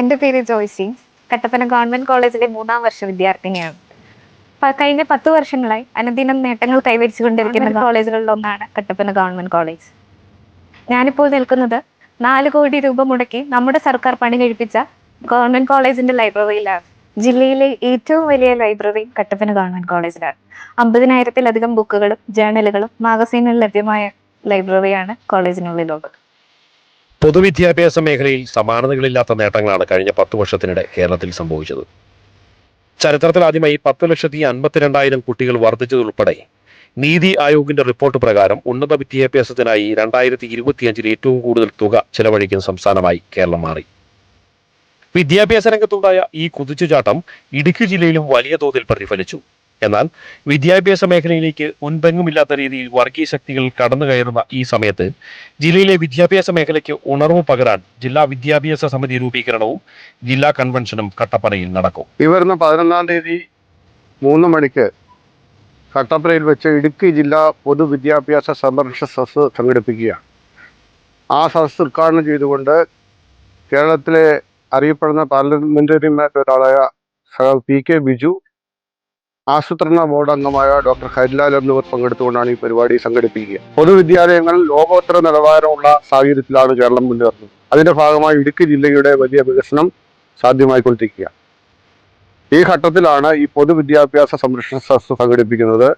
എന്റെ പേര് ജോയ്സി. കട്ടപ്പന ഗവൺമെന്റ് കോളേജിലെ മൂന്നാം വർഷ വിദ്യാർത്ഥിനിയാണ്. കഴിഞ്ഞ പത്ത് വർഷങ്ങളായി അനുദിനം നേട്ടങ്ങൾ കൈവരിച്ചുകൊണ്ടിരിക്കുന്ന കോളേജുകളിൽ ഒന്നാണ് കട്ടപ്പന ഗവൺമെന്റ് കോളേജ്. ഞാനിപ്പോൾ നിൽക്കുന്നത് നാല് കോടി രൂപ മുടക്കി നമ്മുടെ സർക്കാർ പണി കഴിപ്പിച്ച ഗവൺമെന്റ് കോളേജിന്റെ ലൈബ്രറിയിലാണ്. ജില്ലയിലെ ഏറ്റവും വലിയ ലൈബ്രറി കട്ടപ്പന ഗവൺമെന്റ് കോളേജിലാണ്. അമ്പതിനായിരത്തിലധികം ബുക്കുകളും ജേണലുകളും മാഗസീനുകളും ലഭ്യമായ ലൈബ്രറിയാണ് കോളേജിനുള്ളിലുള്ളത്. പൊതുവിദ്യാഭ്യാസ മേഖലയിൽ സമാനതകളില്ലാത്ത നേട്ടങ്ങളാണ് കഴിഞ്ഞ പത്ത് വർഷത്തിനിടെ കേരളത്തിൽ സംഭവിച്ചത്. ചരിത്രത്തിൽ ആദ്യമായി പത്ത് ലക്ഷത്തി അൻപത്തിരണ്ടായിരം കുട്ടികൾ വർദ്ധിച്ചതുൾപ്പെടെ നീതി ആയോഗിന്റെ റിപ്പോർട്ട് പ്രകാരം ഉന്നത വിദ്യാഭ്യാസത്തിനായി രണ്ടായിരത്തി ഇരുപത്തിയഞ്ചിൽ ഏറ്റവും കൂടുതൽ തുക ചെലവഴിക്കുന്ന സംസ്ഥാനമായി കേരളം മാറി. വിദ്യാഭ്യാസ രംഗത്തുണ്ടായ ഈ കുതിച്ചുചാട്ടം ഇടുക്കി ജില്ലയിലും വലിയ തോതിൽ പ്രതിഫലിച്ചു. എന്നാൽ വിദ്യാഭ്യാസ മേഖലയിലേക്ക് മുൻപെങ്ങുമില്ലാത്ത രീതിയിൽ വർഗീയ ശക്തികൾ കടന്നു കയറുന്ന ഈ സമയത്ത് ജില്ലയിലെ വിദ്യാഭ്യാസ മേഖലയ്ക്ക് ഉണർവ് പകരാൻ ജില്ലാ വിദ്യാഭ്യാസ സമിതി രൂപീകരണവും ജില്ലാ കൺവെൻഷനും കട്ടപ്പനയിൽ നടക്കും. ഈ വരുന്ന പതിനൊന്നാം തീയതി മൂന്ന് മണിക്ക് കട്ടപ്പനയിൽ വെച്ച് ഇടുക്കി ജില്ലാ പൊതുവിദ്യാഭ്യാസ സംരക്ഷ സദസ് സംഘടിപ്പിക്കുകയാണ്. ആ സദസ് ഉദ്ഘാടനം ചെയ്തുകൊണ്ട് കേരളത്തിലെ അറിയപ്പെടുന്ന പാർലമെന്ററിമാരിൽ ഒരാളായ പി കെ ബിജു ആസൂത്രണ ബോർഡ് അംഗമായ ഡോക്ടർ ഹരിലാൽ എന്നിവർ പങ്കെടുത്തുകൊണ്ടാണ് ഈ പരിപാടി സംഘടിപ്പിക്കുക. പൊതുവിദ്യാലയങ്ങൾ ലോകോത്തര നിലവാരമുള്ള സാഹചര്യത്തിലാണ് കേരളം മുന്നേറുന്നത്. അതിന്റെ ഭാഗമായി ഇടുക്കി ജില്ലയുടെ വലിയ വികസനം സാധ്യമായിക്കൊണ്ടിരിക്കുക ഈ ഘട്ടത്തിലാണ് ഈ പൊതുവിദ്യാഭ്യാസ സംരക്ഷണ സദസ് സംഘടിപ്പിക്കുന്നത്.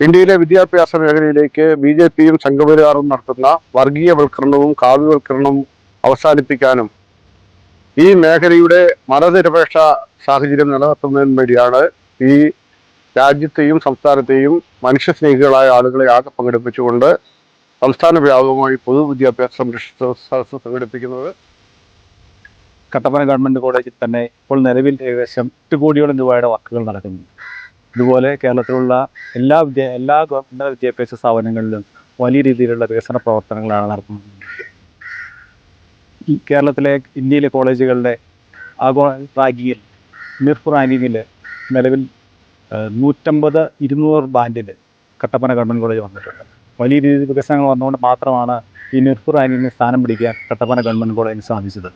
ഇന്ത്യയിലെ വിദ്യാഭ്യാസ മേഖലയിലേക്ക് ബി ജെ പിയും സംഘപരിവാറും നടത്തുന്ന വർഗീയവൽക്കരണവും കാവ്യവൽക്കരണവും അവസാനിപ്പിക്കാനും ഈ മേഖലയുടെ മതനിരപേക്ഷ സാഹചര്യം നിലനിർത്തുന്നതിന് വേണ്ടിയാണ് ഈ രാജ്യത്തെയും സംസ്ഥാനത്തെയും മനുഷ്യസ്നേഹികളായ ആളുകളെ ആകെ പങ്കെടുപ്പിച്ചുകൊണ്ട് സംസ്ഥാന വ്യാപകമായി പൊതുവിദ്യാഭ്യാസ സംരക്ഷണ സംഘടിപ്പിക്കുന്നത് കട്ടപ്പന ഗവൺമെന്റ് കോളേജിൽ തന്നെ ഇപ്പോൾ നിലവിൽ ഏകദേശം എട്ട് കോടിയോളം രൂപയുടെ വർക്കുകൾ നടക്കുന്നുണ്ട്. ഇതുപോലെ കേരളത്തിലുള്ള എല്ലാ വിദ്യ എല്ലാ ഉന്നത വിദ്യാഭ്യാസ സ്ഥാപനങ്ങളിലും വലിയ രീതിയിലുള്ള വികസന പ്രവർത്തനങ്ങളാണ് നടത്തുന്നത് കേരളത്തിലെ ഇന്ത്യയിലെ കോളേജുകളുടെ ആഗോള റാങ്കിങ്ങിൽ മിർഫ് റാങ്കിങ്ങിൽ നിലവിൽ നൂറ്റമ്പത് ഇരുന്നൂറ് ബാൻഡിൽ കട്ടപ്പന ഗവൺമെന്റ് കോളേജ് വന്നിട്ടുണ്ട്. വലിയ രീതിയിൽ വികസനങ്ങൾ വന്നുകൊണ്ട് മാത്രമാണ് ഈ റാങ്കിങ്ങിൽ സ്ഥാനം പിടിക്കാൻ കട്ടപ്പന ഗവൺമെന്റ് കോളേജിന് സാധിച്ചത്.